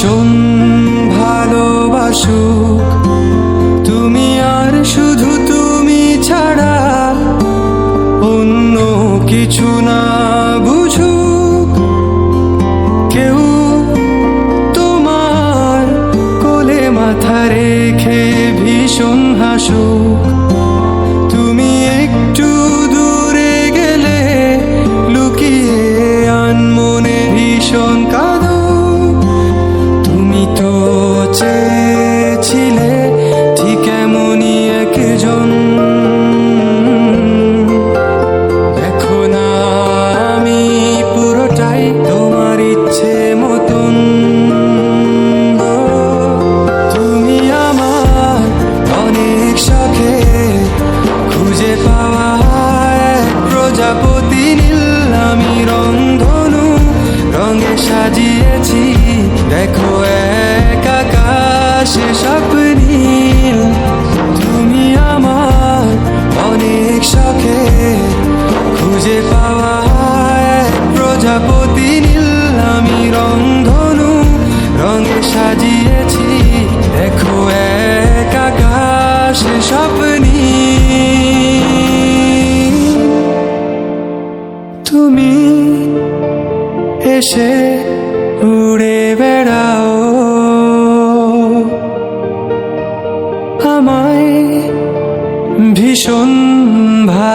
বাসন ভালোবাসুক। তুমি আর শুধু তুমি ছাড়া অন্য কিছু না। সাজিয়েছি। দেখো এক আকাশে স্বপ্নীল। তুমি আমার অনেক শখে খুঁজে পাওয়া প্রজাপতি নীল। আমি রংধনু রঙে সাজিয়েছি। দেখো এক আকাশে স্বপ্নীল। তুমি এসে উড়ে বেড়াও। আমায় ভীষণ লাগাও